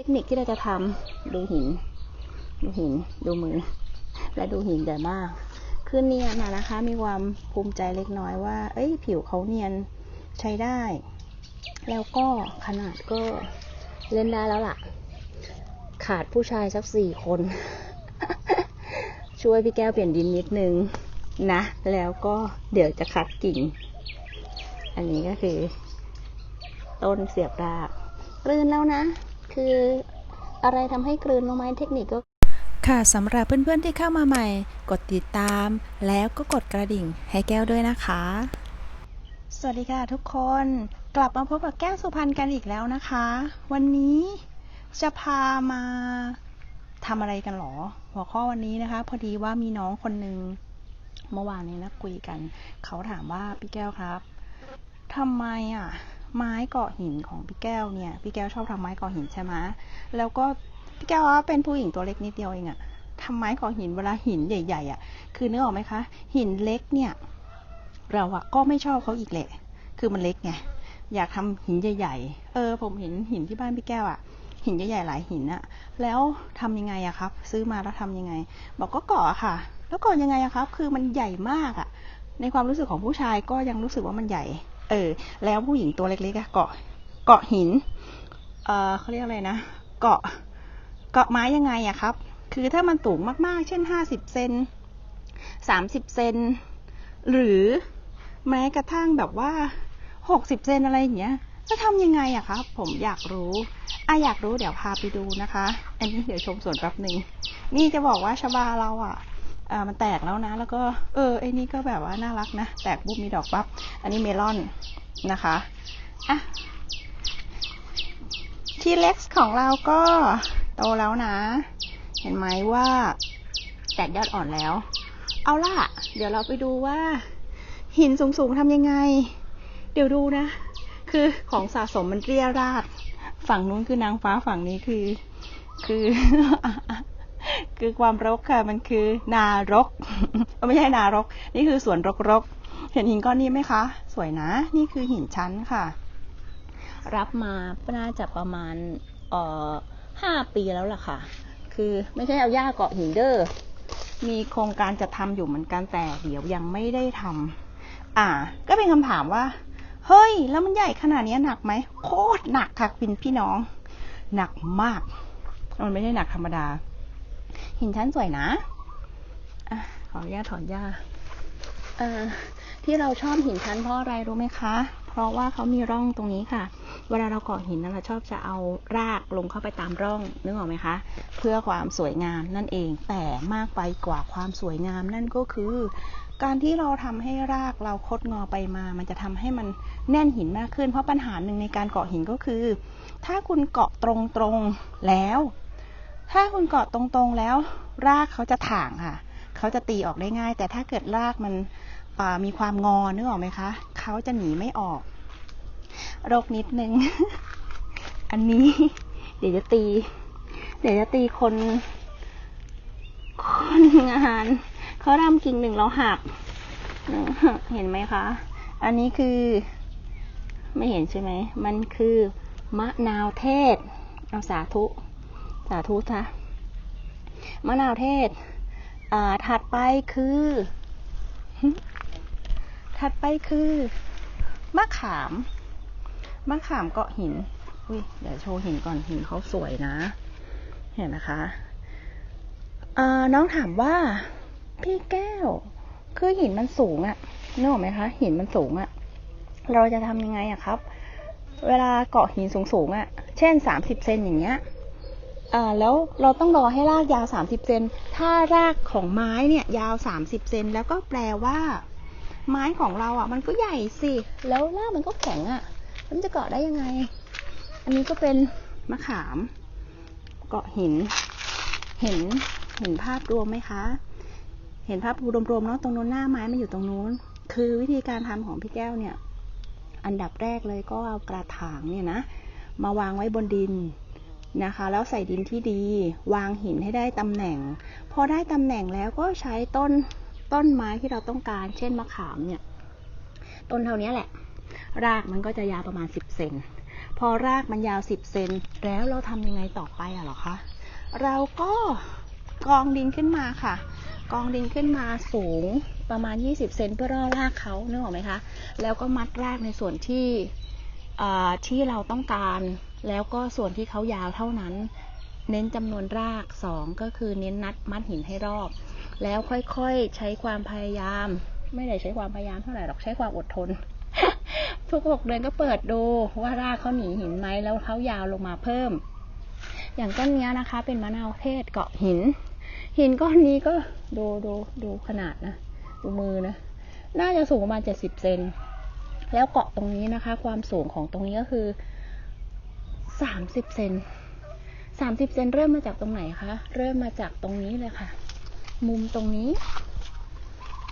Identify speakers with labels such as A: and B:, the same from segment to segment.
A: เทคนิคที่เราจะทำดูหิน ดูหิน ดูมือ และดูหินใหญ่มากคือเนียนนะนะคะ มีความภูมิใจเล็กน้อยว่า เอ้ย ผิวเขาเนียนใช้ได้ แล้วก็ขนาดก็เล่นได้แล้วล่ะ ขาดผู้ชายสักสี่คน ช่วยพี่แก้วเปลี่ยนดินนิดนึงนะ แล้วก็เดี๋ยวจะคัดกิ่ง อันนี้ก็คือ ต้นเสียบรากกลืนแล้วนะ คืออะไรทำให้กลืนลงไหมเทคนิคก็
B: ค่ะสำหรับเพื่อนๆที่เข้ามาใหม่ กดติดตาม แล้วก็กดกระดิ่งให้แก้วด้วยนะคะ สวัสดีค่ะทุกคนกลับมาพบกับแก้วสุพรรณกันอีกแล้วนะคะ วันนี้จะพามาทำอะไรกันหรอ หัวข้อวันนี้นะคะ พอดีว่ามีน้องคนหนึ่งเมื่อวานนี้นะคุยกัน เขาถามว่าพี่แก้วครับทำไมอะ ไม้เกาะหินของพี่แก้วเนี่ย พี่แก้วชอบทำไม้เกาะหินใช่ไหมแล้วก็พี่แก้วว่าเป็นผู้หญิงตัวเล็กนิดเดียวเองอะทำไม้เกาะหินเวลาหินใหญ่ๆอะคือนึกออกไหมคะ หินเล็กเนี่ย เราอะก็ไม่ชอบเขาอีกแหละ คือมันเล็กไง อยากทำหินใหญ่ ๆ เออ ผมเห็นหินที่บ้านพี่แก้วอะหินใหญ่ๆหลายหินอะแล้วทำยังไงอะครับ ซื้อมาแล้วทำยังไง บอกก็เกาะค่ะ แล้วเกาะยังไงอะครับ คือมันใหญ่มากอะในความรู้สึกของผู้ชายก็ยังรู้สึกว่ามันใหญ่ เออ แล้วผู้หญิงตัวเล็กๆเกาะ เกาะหิน เออเขาเรียกอะไรนะ เกาะ เกาะไม้ยังไงอะครับ คือถ้ามันสูงมากๆ เช่นห้าสิบเซนสามสิบเซน หรือแม้กระทั่งแบบว่าหกสิบเซนอะไรอย่างเงี้ย จะทำยังไงอะครับ ผมอยากรู้อะอยากรู้เดี๋ยวพาไปดูนะคะ อันนี้เดี๋ยวชมสวนแป๊บหนึ่ง นี่จะบอกว่าชบาเราอะ อ่ามันแตกแล้วนะ แล้วก็เออไอ้นี่ก็แบบว่าน่ารักนะ แตกปุ๊บมีดอกปั๊บอันนี้เมลอนนะคะอะทีเล็กของเราก็โตแล้วนะ เห็นไหมว่าแตกยอดอ่อนแล้ว เอาล่ะ เดี๋ยวเราไปดูว่า หินสูงๆทำยังไง เดี๋ยวดูนะ คือของสะสมมันเรียราด ฝั่งนู้นคือนางฟ้าฝั่งนี้คือ คือ คือความรกค่ะมันคือนารกไม่ใช่นารก นี่คือสวนรกๆ เห็นหินก้อนนี้ไหมคะ สวยนะ นี่คือหินชั้นค่ะ รับมาน่าจะประมาณเอ่อห้าปีแล้วล่ะค่ะ คือไม่ใช่เอาหญ้าเกาะหินเดอมีโครงการจะทำอยู่เหมือนกันแต่เดี๋ยวยังไม่ได้ทำอ่า ก็เป็นคำถามว่า เฮ้ย แล้วมันใหญ่ขนาดนี้หนักไหมโคตรหนักค่ะคุณพี่น้อง หนักมาก มันไม่ได้หนักธรรมดา หินชั้นสวยนะอะขออนุญาตถอนหญ้าเอ่อที่เราชอบหินชั้นเพราะอะไรรู้ไหมคะ เพราะว่าเขามีร่องตรงนี้ค่ะ เวลาเราเกาะหินนั้นเราชอบจะเอารากลงเข้าไปตามร่องนึกออกไหมคะ เพื่อความสวยงามนั่นเอง แต่มากไปกว่าความสวยงามนั่นก็คือ การที่เราทำให้รากเราคดงอไปมา มันจะทำให้มันแน่นหินมากขึ้น เพราะปัญหาหนึ่งในการเกาะหินก็คือ ถ้าคุณเกาะตรงๆแล้ว ถ้าคุณเกาะตรงๆแล้ว รากเขาจะถ่างค่ะ เขาจะตีออกได้ง่าย แต่ถ้าเกิดรากมันมีความงอนึกออกไหมคะ เขาจะหนีไม่ออก โรคนิดนึง อันนี้ เดี๋ยวจะตี เดี๋ยวจะตีคน คนงานเขาทำกิ่งหนึ่งเราหักหนึ่งหัก เห็นไหมคะ อันนี้คือ ไม่เห็นใช่ไหม มันคือมะนาวเทศ เอาสาธุ สาธุจ้ะมะนาวเทศ อ่า ถัดไปคือ ถัดไปคือ มะขาม มะขามเกาะหิน อุ้ย เดี๋ยวโชว์หินก่อนหินเขาสวยนะ เห็นนะคะน้องถามว่า พี่แก้ว คือหินมันสูงอะนึกออกไหมคะ หินมันสูงอะเราจะทำยังไงอะครับ เวลาเกาะหินสูงๆอะเช่นสามสิบเซนอย่างเงี้ย แล้วเราต้องรอให้รากยาว 30 เซน ถ้ารากของไม้เนี่ยยาว 30 เซน แล้วก็แปลว่า ไม้ของเราอะ มันก็ใหญ่สิ แล้วรากมันก็แข็งอะ มันจะเกาะได้ยังไง อันนี้ก็เป็นมะขาม เกาะหิน เห็น เห็นภาพรวมไหมคะ เห็นภาพรวมๆเนาะ ตรงนู้นหน้าไม้มันอยู่ตรงนู้น คือวิธีการทำของพี่แก้วเนี่ย อันดับแรกเลยก็เอากระถางเนี่ยนะ มาวางไว้บนดิน นะคะ แล้วใส่ดินที่ดี วางหินให้ได้ตำแหน่ง พอได้ตำแหน่งแล้วก็ใช้ต้นต้นไม้ที่เราต้องการ เช่นมะขามเนี่ย ต้นเท่านี้แหละ รากมันก็จะยาวประมาณ 10เซนพอรากมันยาว 10เซนแล้วเราทำยังไงต่อไปอะหรอคะเราก็กองดินขึ้นมาค่ะ กองดินขึ้นมาสูงประมาณ 20 เซนเพื่อล่อรากเขาเนึกออกไหมคะ แล้วก็มัดรากในส่วนที่ที่เราต้องการ แล้วก็ส่วนที่เขายาวเท่านั้น เน้นจำนวนราก 2 ก็คือเน้นนัดมัดหินให้รอบ แล้วค่อยๆใช้ความพยายาม ไม่ได้ใช้ความพยายามเท่าไหร่หรอกใช้ความอดทน ทุกหกเดือนก็เปิดดูว่ารากเขาหนีหินไหมแล้วเขายาวลงมาเพิ่ม อย่างต้นนี้นะคะ เป็นมะนาวเทศเกาะหิน หินก้อนนี้ก็ดูดูดูขนาดนะดูมือนะน่าจะสูงประมาณเจ็ดสิบเซนแล้วเกาะตรงนี้นะคะ ความสูงของตรงนี้ก็คือ สามสิบเซนสามสิบเซนเริ่มมาจากตรงไหนคะ เริ่มมาจากตรงนี้เลยค่ะ มุมตรงนี้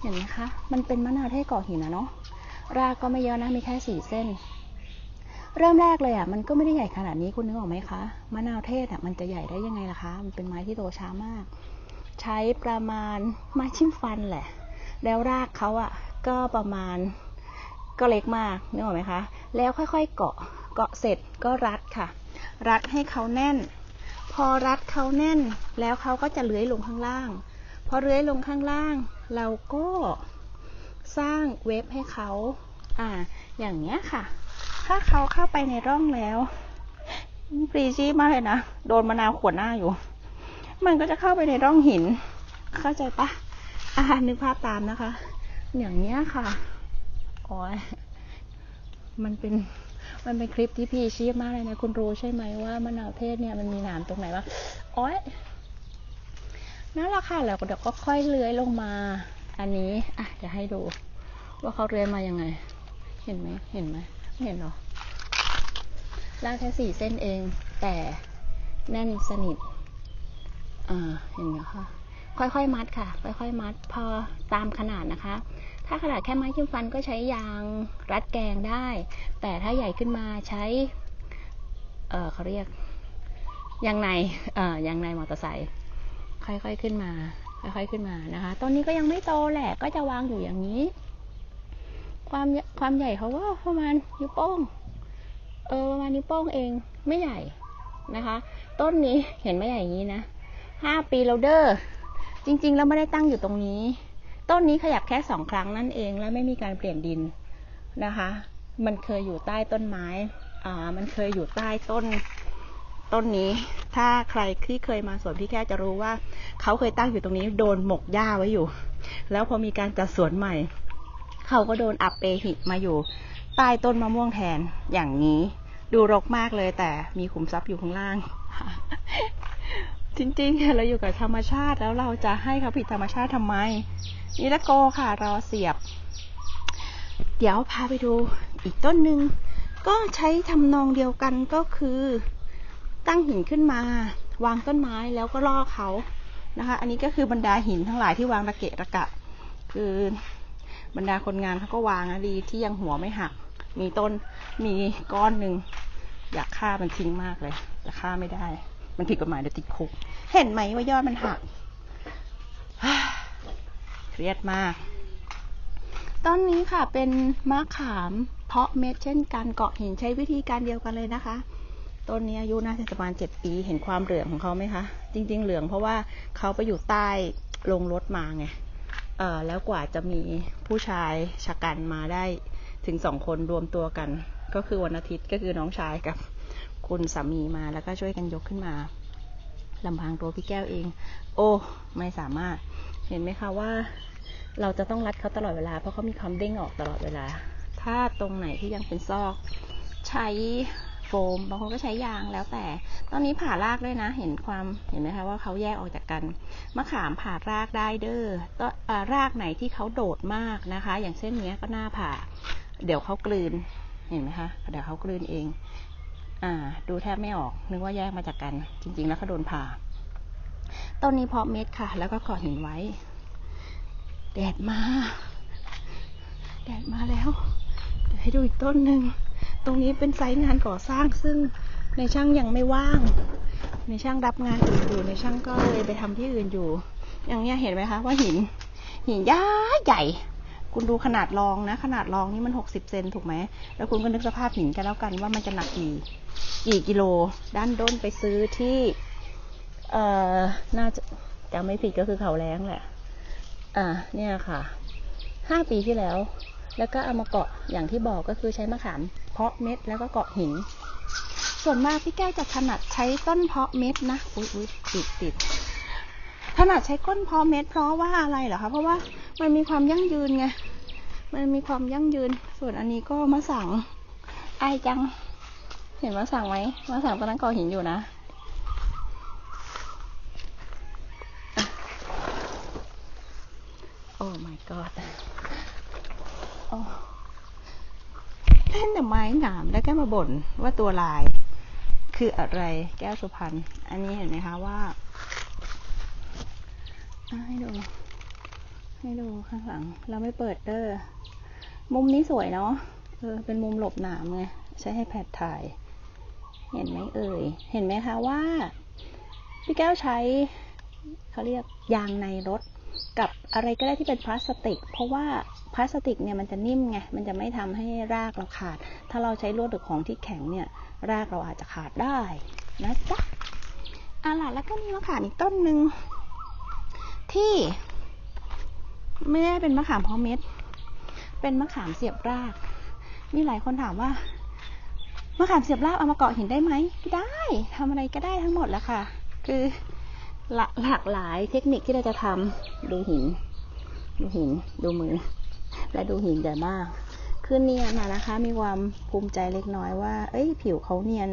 B: เห็นไหมคะ มันเป็นมะนาวเทศเกาะหินนะเนาะ รากก็ไม่เยอะนะ มีแค่สี่เส้น เริ่มแรกเลยอะ มันก็ไม่ได้ใหญ่ขนาดนี้คุณนึกออกไหมคะ มะนาวเทศอะ มันจะใหญ่ได้ยังไงล่ะคะ มันเป็นไม้ที่โตช้ามาก ใช้ประมาณไม้ชิ้มฟันแหละ แล้วรากเขาอะ ก็ประมาณก็เล็กมากนึกออกไหมคะ แล้วค่อยๆเกาะ เกาะเสร็จก็รัดค่ะ รัดให้เขาแน่น พอรัดเขาแน่นแล้วเขาก็จะเลื้อยลงข้างล่าง พอเลื้อยลงข้างล่าง เราก็สร้างเว็บให้เขาอ่า อย่างเนี้ยค่ะ ถ้าเขาเข้าไปในร่องแล้วปรีชีพมากเลยนะ โดนมะนาวขวดหน้าอยู่ มันก็จะเข้าไปในร่องหิน เข้าใจปะอ่านึกภาพตามนะคะ อย่างเนี้ยค่ะ โอ้ยมันเป็น มันเป็นคลิปที่พีชีพมากเลยนะ คุณรู้ใช่ไหมว่ามะนาวเทศเนี่ยมันมีหนามตรงไหนบ้างอ้ยนั่นแหละค่ะแล้วเดี๋ยวก็ค่อยเลื้อยลงมา อันนี้อะเดี๋ยวให้ดู ว่าเขาเลื้อยมายังไง เห็นไหมเห็นไหมไม่เห็นหรอลากแค่สี่เส้นเอง แต่แน่นสนิท อ่า เห็นไหมคะ ค่อยๆมัดค่ะ ค่อยๆมัด พอตามขนาดนะคะ ถ้าขนาดแค่ไม้จิ้มฟันก็ใช้ยางรัดแกงได้ แต่ถ้าใหญ่ขึ้นมาใช้ เออเขาเรียกยางในเอ่อยางในมอเตอร์ไซค์ค่อยๆขึ้นมา ค่อยๆขึ้นมานะคะต้นนี้ก็ยังไม่โตแหละ ก็จะวางอยู่อย่างนี้ ความความใหญ่เขาก็ประมาณนิ้วโป้ง เออประมาณนิ้วโป้งเองไม่ใหญ่นะคะ ต้นนี้เห็นไม่ใหญ่อย่างนี้นะห้าปีแล้วเด้อ จริงๆ แล้วไม่ได้ตั้งอยู่ตรงนี้ ต้นนี้ขยับแค่สองครั้งนั่นเอง และไม่มีการเปลี่ยนดินนะคะ มันเคยอยู่ใต้ต้นไม้อ่ามันเคยอยู่ใต้ต้นต้นนี้ ถ้าใครที่เคยมาสวนพี่แก้วจะรู้ว่า เขาเคยตั้งอยู่ตรงนี้ โดนหมกหญ้าไว้อยู่ แล้วพอมีการจัดสวนใหม่ เขาก็โดนอับเปหิมาอยู่ ใต้ต้นมะม่วงแทนอย่างนี้ ดูรกมากเลยแต่มีขุมทรัพย์อยู่ข้างล่าง จริงๆเราอยู่กับธรรมชาติแล้วเราจะให้เขาผิดธรรมชาติทำไมนี่ละโกค่ะรอเสียบ เดี๋ยวพาไปดูอีกต้นหนึ่งก็ใช้ทำนองเดียวกันก็คือ ตั้งหินขึ้นมา วางต้นไม้แล้วก็ล่อเขานะคะ อันนี้ก็คือบรรดาหินทั้งหลายที่วางระเกะระกะ คือบรรดาคนงานเขาก็วางนะดีที่ยังหัวไม่หัก มีต้นมีก้อนหนึ่งอยากฆ่ามันทิ้งมากเลยแต่ฆ่าไม่ได้ มันผิดกฎหมายเดี๋ยวติดคุก เห็นไหมว่ายอดมันหักเครียดมาก ต้นนี้ค่ะเป็นมะขามเพาะเม็ดเช่นกันเกาะหินใช้วิธีการเดียวกันเลยนะคะ ต้นนี้อายุน่าจะประมาณเจ็ดปีเห็นความเหลืองของเขาไหมคะ จริง ๆ เหลืองเพราะว่าเขาไปอยู่ใต้ลงรถมาไงเอ่อแล้วกว่าจะมีผู้ชายชะกันมาได้ถึงสองคนรวมตัวกัน ก็คือวันอาทิตย์ก็คือน้องชายกับ คุณสามีมาแล้วก็ช่วยกันยกขึ้นมาลำพังตัวพี่แก้วเอง โอ้ ไม่สามารถ เห็นไหมคะว่า เราจะต้องรัดเขาตลอดเวลาเพราะเขามีความเด้งออกตลอดเวลา ถ้าตรงไหนที่ยังเป็นซอก ใช้โฟมบางคนก็ใช้ยางแล้วแต่ ตอนนี้ผ่ารากด้วยนะ เห็นความเห็นไหมคะว่าเขาแยกออกจากกันมะขามผ่ารากได้เด้อก็รากไหนที่เขาโดดมากนะคะ อย่างเช่นเนี้ยก็น่าผ่า เดี๋ยวเขากลืนเห็นไหมคะเดี๋ยวเขากลืนเอง อ่า ดูแทบไม่ออก นึกว่าแยกมาจากกัน จริง ๆ แล้วเขาโดนผ่า ต้นนี้เพาะเม็ดค่ะ แล้วก็ขอหินไว้ แดดมา แดดมาแล้ว เดี๋ยวให้ดูอีกต้นหนึ่ง ตรงนี้เป็นไซต์งานก่อสร้าง ซึ่งในช่างยังไม่ว่าง ในช่างรับงานอยู่ในช่างก็เลยไปทำที่อื่นอยู่ อย่างเนี้ยเห็นไหมคะว่าหิน หินย้าใหญ่ คุณดูขนาดรองนะ ขนาดรองนี่มันหกสิบเซนถูกไหม แล้วคุณก็นึกสภาพหินกันแล้วกันว่ามันจะหนักกี่กี่กิโล ด้านด้นไปซื้อที่ เอ่อ น่าจะจำไม่ผิดก็คือเขาแรงแหละ อ่า เนี่ยค่ะห้าปีที่แล้ว แล้วก็เอามาเกาะอย่างที่บอกก็คือใช้มะขาม เพาะเม็ดแล้วก็เกาะหิน ส่วนมากพี่แก้วจะถนัดใช้ต้นเพาะเม็ดนะ อุ้ยอุ้ยติดติดถนัดใช้ก้นเพาะเม็ดเพราะว่าอะไรเหรอคะ เพราะว่า มันมีความยั่งยืนไง มันมีความยั่งยืน ส่วนอันนี้ก็มาสั่งอายจัง เห็นมาสั่งไหมมาสั่งตอนนั้นก่อหินอยู่นะโอ้ my god โอ้เล่นแต่ไม้หนามแล้วแกมาบ่นว่าตัวลายคืออะไรแก้วสุพรรณ อันนี้เห็นไหมคะว่าให้ดู ให้ดูข้างหลัง เราไม่เปิดเออมุมนี้สวยเนาะ เออ เป็นมุมหลบหนามไง ใช้ให้แพดถ่าย เห็นไหมเอ่ย เห็นไหมคะว่า พี่แก้วใช้เขาเรียกยางในรถกับอะไรก็ได้ที่เป็นพลาสติก เพราะว่าพลาสติกเนี่ยมันจะนิ่มไง มันจะไม่ทำให้รากเราขาด ถ้าเราใช้ลวดหรือของที่แข็งเนี่ย รากเราอาจจะขาดได้นะจ๊ะอะล่ะแล้วก็มีมะขามอีกต้นหนึ่งที่ ไม่ได้เป็นมะขามเพาะเม็ด เป็นมะขามเสียบราก มีหลายคนถามว่ามะขามเสียบรากเอามาเกาะหินได้ไหมได้ทำอะไรก็ได้ทั้งหมดแหล้วค่ะ คือหลาหลากหลายเทคนิคที่เราจะทำดูหิน ดูหิน ดูมือ และดูหินใหญ่มากคือเนียนนะนะคะ มีความภูมิใจเล็กน้อยว่า เอ้ย ผิวเขาเนียน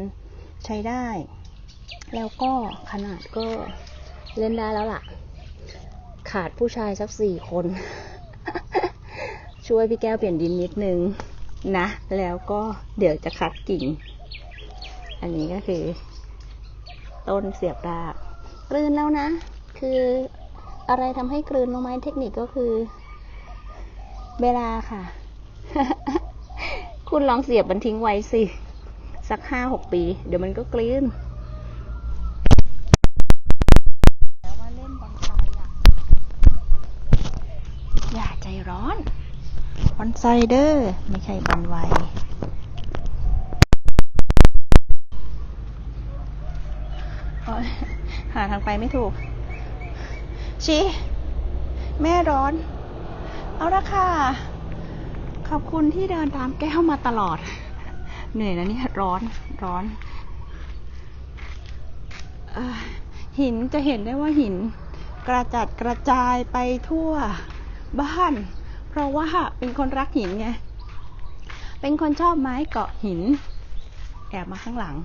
B: ใช้ได้ แล้วก็ขนาดก็เล่นได้แล้วล่ะ ขาดผู้ชายสักสี่คน ช่วยพี่แก้วเปลี่ยนดินนิดนึงนะ แล้วก็เดี๋ยวจะคัดกิ่ง อันนี้ก็คือ ต้นเสียบรากกลืนแล้วนะ คืออะไรทำให้กลืนลงไหมเทคนิคก็คือ เวลาค่ะ คุณลองเสียบมันทิ้งไว้สิ สักห้าหกปี เดี๋ยวมันก็กลืน แล้วว่าเล่นบอลไซอะ อย่าใจ ร้อนบอลไซเดอร์ไม่ใช่บอลไวหาทางไปไม่ถูก ชีแม่ร้อน เอาละค่ะ ขอบคุณที่เดินตามแก้วมาตลอด เหนื่อยนะเนี่ยร้อนร้อนอหินจะเห็นได้ว่าหิน กระจัดกระจายไปทั่วบ้าน ราะว่าเป็นคนรักหินไง เป็นคนชอบไม้เกาะหิน แอบมาข้างหลัง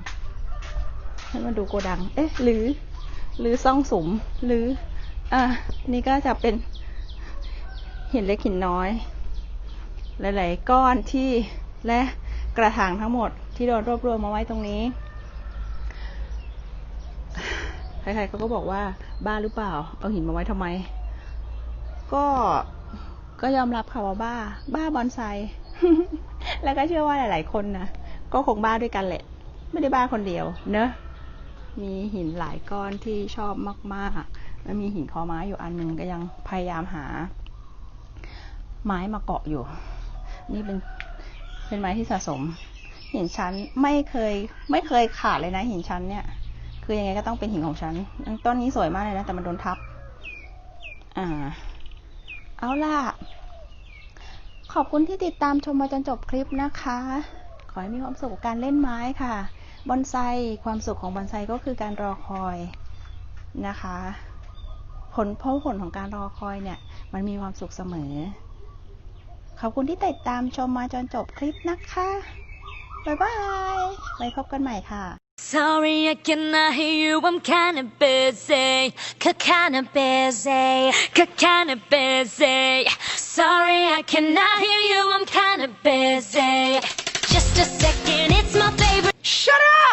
B: ให้มาดูโกดัง เอ๊ะ หรือ หรือซ่องสมหรือ อะนี่ก็จะเป็นหินเล็กหินน้อย หลาย ๆ ก้อนที่และกระถางทั้งหมดที่โดนรวบรวมมาไว้ตรงนี้ ใครๆเขาก็บอกว่าบ้าหรือเปล่า เอาหินมาไว้ทำไม ก็ ก็ยอมรับค่ะว่าบ้า บ้าบอนไซ แล้วก็เชื่อว่าหลาย ๆ คนนะก็คงบ้าด้วยกันแหละ ไม่ได้บ้าคนเดียว เนอะ มีหินหลายก้อนที่ชอบมากๆแล้วมีหินคอไม้อยู่อันหนึ่งก็ยังพยายามหา ไม้มาเกาะอยู่ นี่เป็นเป็นไม้ที่สะสม หินชั้นไม่เคย ไม่เคยขาดเลยนะ หินชั้นเนี่ย คือยังไงก็ต้องเป็นหินของฉันต้นนี้สวยมากเลยนะแต่มันโดนทับ อ่า เอาล่ะ ขอบคุณที่ติดตามชมมาจนจบคลิปนะคะ ขอให้มีความสุขกับการเล่นไม้ค่ะบอนไซความสุขของบอนไซก็คือการรอคอยนะคะ ผลเพราะผลของการรอคอยเนี่ย มันมีความสุขเสมอ ขอบคุณที่ติดตามชมมาจนจบคลิปนะคะ บ๊ายบาย ไว้พบกันใหม่ค่ะ
C: Sorry, I cannot hear you. I'm kinda busy. Kinda busy. Kinda busy. Sorry, I cannot hear you. I'm kinda busy. Just a second, it's my favorite. Shut up!